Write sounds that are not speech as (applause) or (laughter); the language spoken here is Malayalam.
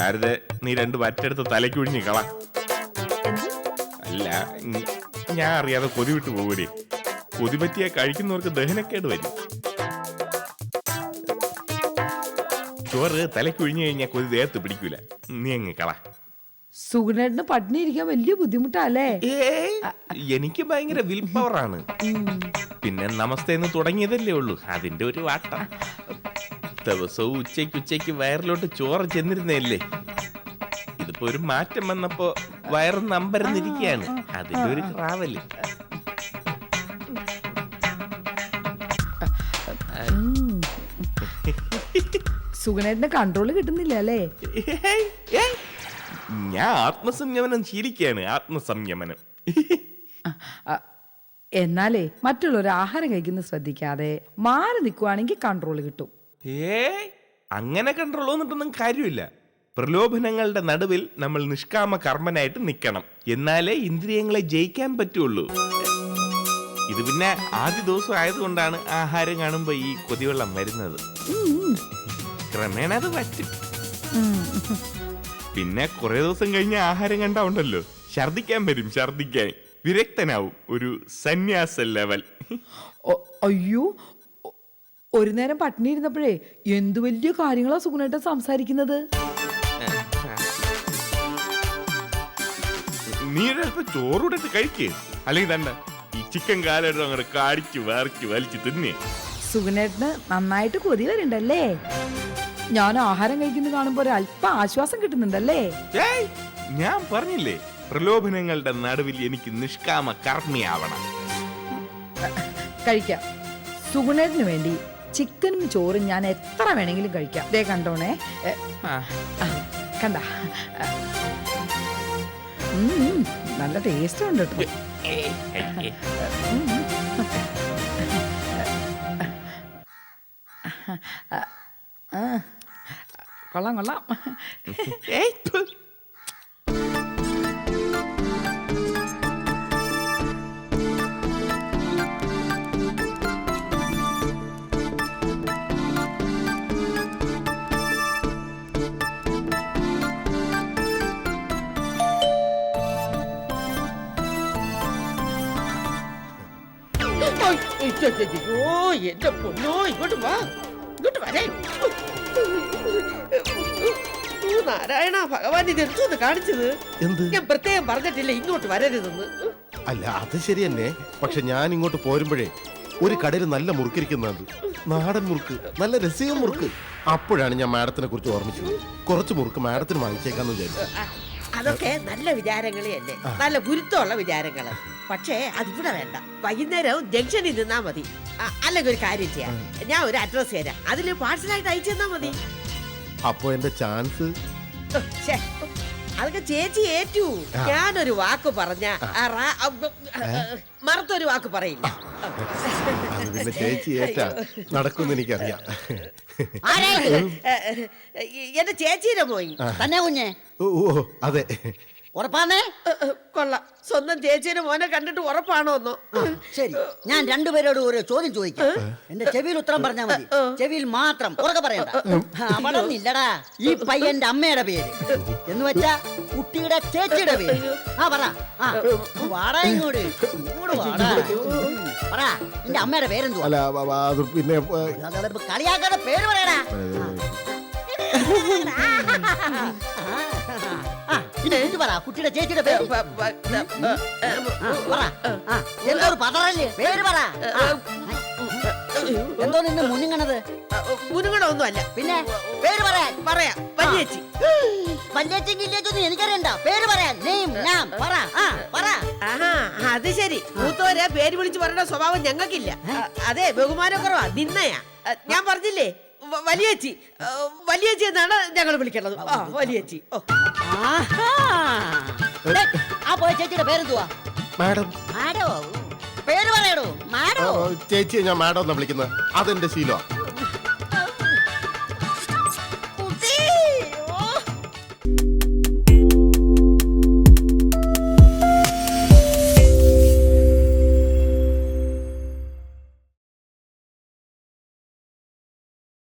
ശാരദ നീ രണ്ട് വറ്റെടുത്ത് തലയ്ക്ക് ഒഴിഞ്ഞ് കള. അല്ല ഞാൻ അറിയാതെ കൊതി വിട്ടു പോകൂലേ കൊതി പറ്റിയ കഴിക്കുന്നവർക്ക് ദഹനക്കേട് വരും. ചോറ് തലയ്ക്ക് ഒഴിഞ്ഞു കഴിഞ്ഞാൽ കൊതി ദേഹത്ത് പിടിക്കൂല. നീ അങ്ങ് കള. സുഗുണേട്ടന് പട്ടിണി ഇരിക്കാൻ വലിയ ബുദ്ധിമുട്ടല്ലേ? എനിക്ക് ഭയങ്കര വിൽ പവറാണ്. പിന്നെ നമസ്തേന്ന് തുടങ്ങിയതല്ലേ ഉള്ളൂ. അതിന്റെ ഒരു വാട്ട. ദിവസവും ഉച്ചയ്ക്ക് ഉച്ചയ്ക്ക് വയറിലോട്ട് ചോറ് ചെന്നിരുന്നല്ലേ ഇതിപ്പോ ഒരു മാറ്റം വന്നപ്പോ വയറ് നമ്പരന്നിരിക്കുകയാണ് അതിന്റെ ഒരു ട്രാവൽ കൺട്രോൾ കിട്ടുന്നില്ല അല്ലേ. ഞാൻ ആത്മസംയമനം ശീലിക്കുകയാണ് ആത്മസംയമനം. എന്നാലേ മറ്റുള്ളവർ ആഹാരം കഴിക്കുന്നത് ശ്രദ്ധിക്കാതെ മാറി നിൽക്കുവാണെങ്കിൽ കൺട്രോൾ കിട്ടും. ഏയ് അങ്ങനെ കൺട്രോൾ വന്നിട്ടൊന്നും കാര്യമില്ല. പ്രലോഭനങ്ങളുടെ നടുവിൽ നമ്മൾ നിഷ്കാമ കർമ്മനായിട്ട് നിൽക്കണം എന്നാലേ ഇന്ദ്രിയങ്ങളെ ജയിക്കാൻ പറ്റുള്ളൂ. ഇത് പിന്നെ ആദ്യ ദിവസം ആയതുകൊണ്ടാണ് ആഹാരം കാണുമ്പോൾ ഈ കൊതിവെള്ളം വരുന്നത്. ക്രമേണ അത് പറ്റും. പിന്നെ കുറെ ദിവസം കഴിഞ്ഞ് ആഹാരം കണ്ടാ ഉണ്ടല്ലോ ഛർദിക്കാൻ വരും ഛർദിക്കാൻ വിരക്തനാവും ഒരു സന്യാസ ലെവൽ അയ്യോ ഒരു നേരം പട്ടിണി ഇരുന്നപ്പോഴേ എന്തു വലിയ കാര്യങ്ങളാ സുഗുണേട്ടൻ സംസാരിക്കുന്നത്? നീ ഒരല്പം ചോറൂടെ കഴിക്ക്. അല്ലെങ്കിൽ തന്നെ ഈ ചിക്കൻ കാലെടുത്ത് അങ്ങോട്ട് കാടിച്ച് വേർച്ച് വലിച്ച് തിന്നേ. സുഗുണേട്ടന് നന്നായിട്ട് കൊതി വരുന്നുണ്ടല്ലേ ഞാൻ ആഹാരം കഴിക്കുന്ന കാണുമ്പോ ഒരു അല്പം ആശ്വാസം കിട്ടുന്നുണ്ടല്ലേ? ഞാൻ പറഞ്ഞില്ലേ പ്രലോഭനങ്ങളുടെ നടുവിൽ എനിക്ക് നിഷ്കാമ കർമ്മിയാവണം. കഴിക്കാം. സുഗുണേട്ടന് വേണ്ടി ചിക്കനും ചോറും ഞാൻ എത്ര വേണമെങ്കിലും കഴിക്കാം. ദേ കണ്ടോണേ. കണ്ട. നല്ല ടേസ്റ്റ് ഉണ്ട് കേട്ടോ കൊള്ളാം കൊള്ളാം. ഏയ്, അയ്യോ എന്റെ പൊന്നോ ഇങ്ങോട്ട് വാ. ഇങ്ങോട്ട് വരേ. നാരായണ ഭഗവാൻ ഇത് എന്തോന്ന് കാണിച്ചത്? എന്ത്? ഞാൻ പ്രത്യേകം പറഞ്ഞിട്ടില്ല ഇങ്ങോട്ട് വരരുതെന്ന്. അല്ല അത് ശരി തന്നെ പക്ഷെ ഞാൻ ഇങ്ങോട്ട് പോരുമ്പോഴേ ഒരു കടയിൽ നല്ല മുറുക്കിരിക്കുന്നുണ്ട്. നാടൻ മുറുക്ക് നല്ല രസീവ മുറുക്ക്. അപ്പോഴാണ് ഞാൻ മാഡത്തിനെ കുറിച്ച് ഓർമ്മിച്ചത്. കുറച്ച് മുറുക്ക് മാഡത്തിന് വാങ്ങിച്ചേക്കാന്ന് വിചാരിച്ചു. അതൊക്കെ നല്ല വിചാരങ്ങളെ അല്ലേ നല്ല ഗുരുത്വമുള്ള വിചാരങ്ങൾ. പക്ഷേ അതിവിടെ വേണ്ട. വൈകുന്നേരം ജംഗ്ഷനിൽ നിന്നാ മതി. അല്ലെങ്കിൽ ഒരു കാര്യം ചെയ്യാം. ഞാൻ ഒരു അഡ്രസ് തരാം. അതിൽ പാഴ്സലായിട്ട് അയച്ചു തന്നാ മതി. അപ്പോ എന്റെ ചാൻസ് അതൊക്കെ ചേച്ചി ഏറ്റു. ഞാനൊരു വാക്ക് പറഞ്ഞ മറത്തൊരു വാക്ക് പറയില്ല. പിന്നെ ചേച്ചി ഏറ്റാ. നടക്കുമെന്ന് എനിക്കറിയാം. എന്റെ ചേച്ചിയുടെ പോയി തന്നെ കുഞ്ഞെ? ഓ, അതെ. ഉറപ്പാന്നേ? കൊള്ളാം. സ്വന്തം ചേച്ചിയുടെ മോനെ കണ്ടിട്ട് ഉറപ്പാണോ എന്നോ ശരി. ഞാൻ രണ്ടുപേരോട് ഒരു ചോദ്യം ചോദിക്കാം. എന്റെ ചെവിയിൽ ഉത്തരം പറഞ്ഞാൽ മതി. ചെവിയിൽ മാത്രം. ഉറക്കെ പറയണ്ട. അവിടെ നില്ലടാ ഈ പയ്യന്റെ അമ്മയുടെ പേര്. എന്ന് വെച്ചാ കുട്ടിയുടെ ചേച്ചിയുടെ പേര്. ആ പറ. ആ വാടാ ഇങ്ങോട്ട്. ഇങ്ങോട്ട് വാടാ. പറ. എന്റെ അമ്മയുടെ പേരെന്തുവാ? പിന്നെ കളിയാക്കാതെ പേര് പറയടാ. ആ, ഇനി ഇത് പറ? കുട്ടിയുടെ ചേച്ചിയുടെ പേര്? പറ. എന്തോ ഒരു പതറല്ലേ? പേര് പറ. എന്തോ നിന്ന് മുനിങ്ങണത് മുനുകണമൊന്നും അല്ല പിന്നെ? പേര് പറയാൻ പറയാ. പഞ്ചേച്ചി വല്യേച്ചെങ്കിൽ (gasps) ഇല്ലേച്ചൊന്നും എനിക്കറിയണ്ട. പേര് പറയാൻ നെയ്ം നാം പറ. പറ. അത് ശരി. മൂത്തോരെ പേര് വിളിച്ചു പറയേണ്ട സ്വഭാവം ഞങ്ങൾക്കില്ല. അതെ ബഹുമാനക്കുറവാ. നിന്നയാ. ഞാൻ പറഞ്ഞില്ലേ? വലിയേച്ചി. വലിയച്ചി എന്നാണ് ഞങ്ങൾ വിളിക്കേണ്ടത്. ആ വലിയേച്ചി. ഓ. ആഹാ. ദേ, ആ പോയ ചേച്ചിയുടെ പേരെന്തുവാ? മാഡം. മാഡോ? പേര് പറയടോ. മാഡോ? ചേച്ചി ഞാൻ മാഡം എന്നാ വിളിക്കുന്നത്. അതെന്റെ ശീലമാണ്